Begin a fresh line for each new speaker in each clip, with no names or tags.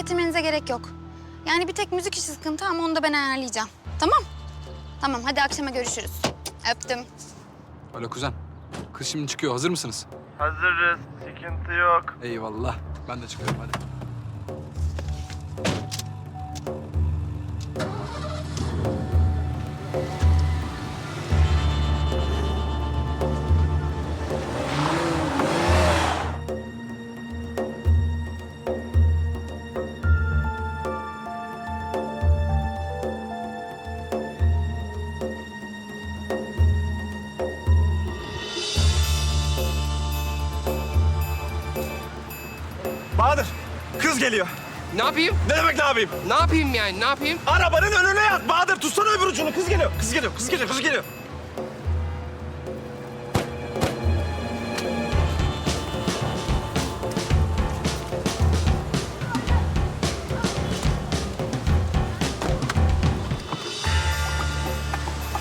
getirmenize gerek yok. Yani bir tek müzik işi sıkıntı ama onu da ben ayarlayacağım. Tamam? Tamam hadi akşama görüşürüz. Öptüm.
Alo kuzen. Kız şimdi çıkıyor. Hazır mısınız?
Hazırız. Sıkıntı yok.
Eyvallah. Ben de çıkıyorum hadi.
Geliyor.
Ne yapayım?
Ne demek ne yapayım?
Ne yapayım yani? Ne yapayım?
Arabanın önüne yat. Bahadır tutsana öbür ucunu. Kız geliyor. Kız geliyor. Kız geliyor. Kız geliyor.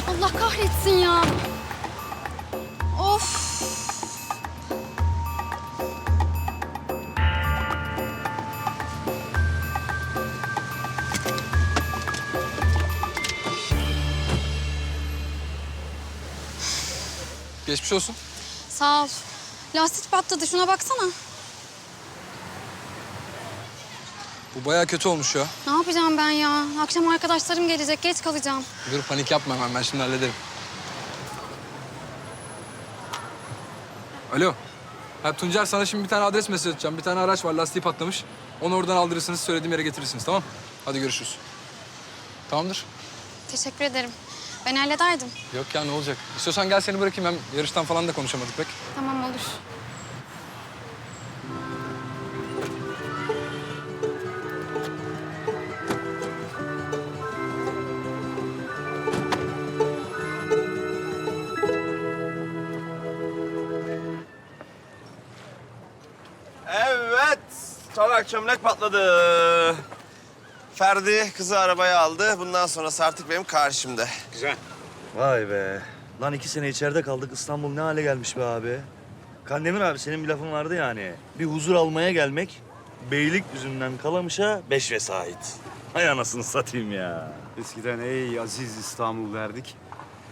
Allah kahretsin ya. Of.
Geçmiş olsun.
Sağ ol. Lastik patladı şuna baksana.
Bu bayağı kötü olmuş ya.
Ne yapacağım ben ya? Akşam arkadaşlarım gelecek geç kalacağım.
Dur panik yapma hemen. Ben şimdi hallederim. Alo. Ha, Tuncer sana şimdi bir tane adres mesaj atacağım. Bir tane araç var lastiği patlamış. Onu oradan aldırırsınız söylediğim yere getirirsiniz tamam Hadi görüşürüz. Tamamdır.
Teşekkür ederim. Ben hallederdim.
Yok ya ne olacak? İstiyorsan gel seni bırakayım. Hem yarıştan falan da konuşamadık pek.
Tamam olur.
Evet. Çolak çömlek patladı. Ferdi kızı arabaya aldı. Bundan sonrası artık benim karşımda.
Güzel. Vay be. Lan iki sene içeride kaldık. İstanbul ne hale gelmiş be abi. Kandemir abi senin bir lafın vardı yani. Bir huzur almaya gelmek, beylik yüzünden kalamışa beş vesait. Hay anasını satayım ya.
Eskiden ey aziz İstanbul derdik.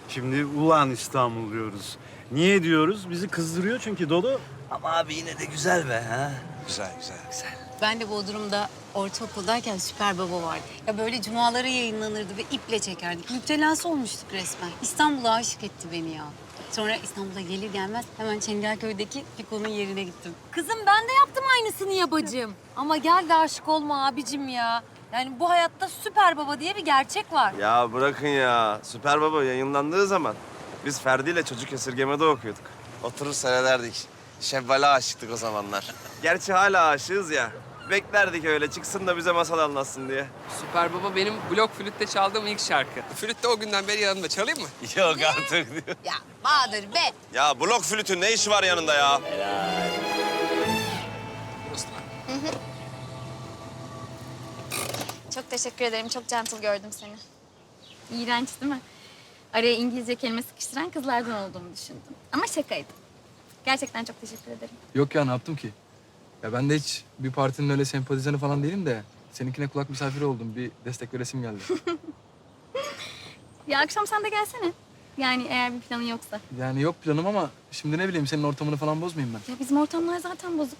Şimdi ulan İstanbul diyoruz. Niye diyoruz? Bizi kızdırıyor çünkü Dodo.
Ama abi yine de güzel be ha.
Güzel güzel. Güzel.
Ben de Bodrum'da ortaokuldayken Süper Baba vardı. Ya böyle cumaları yayınlanırdı ve iple çekerdik. Müptelası olmuştuk resmen. İstanbul'a aşık etti beni ya. Sonra İstanbul'a gelir gelmez hemen Çengelköy'deki Piko'nun yerine gittim.
Kızım ben de yaptım aynısını ya bacım. Ama gel de aşık olma abicim ya. Yani bu hayatta süper baba diye bir gerçek var.
Ya bırakın ya. Süper Baba yayınlandığı zaman biz Ferdi ile çocuk esirgemede okuyorduk. Oturur seyrederdik. Şevval'e aşıktık o zamanlar. Gerçi hala aşığız ya. Beklerdik öyle çıksın da bize masal anlatsın diye.
Süper Baba benim blok flütte çaldığım ilk şarkı. Flüt de o günden beri yanımda. Çalayım mı?
Yok artık diyor.
Ya Bahadır be.
Ya blok flütün ne işi var yanında ya?
Çok teşekkür ederim. Çok gentle gördüm seni. İğrenç değil mi? Araya İngilizce kelime sıkıştıran kızlardan olduğumu düşündüm. Ama şakaydı. Gerçekten çok teşekkür ederim.
Yok ya ne yaptım ki? Ya ben de hiç bir partinin öyle sempatizanı falan değilim de... ...seninkine kulak misafiri oldum. Bir destek veresim geldi.
Ya akşam sen de gelsene. Yani eğer bir planın yoksa.
yani yok planım ama şimdi ne bileyim senin ortamını falan bozmayayım ben.
Ya bizim ortamlar zaten bozuk.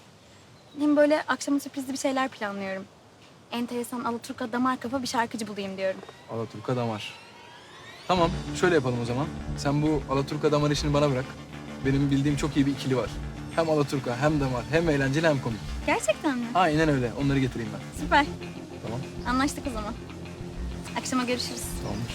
Hem böyle akşama sürprizli bir şeyler planlıyorum. Enteresan Alaturka damar kafa bir şarkıcı bulayım diyorum.
Alaturka damar. Tamam, şöyle yapalım o zaman. Sen bu Alaturka damar işini bana bırak. Benim bildiğim çok iyi bir ikili var. Hem Alaturka hem damar hem eğlenceli hem komik.
Gerçekten mi?
Aynen öyle. Onları getireyim ben.
Süper.
Tamam.
Anlaştık o zaman. Akşama görüşürüz.
Tamamdır.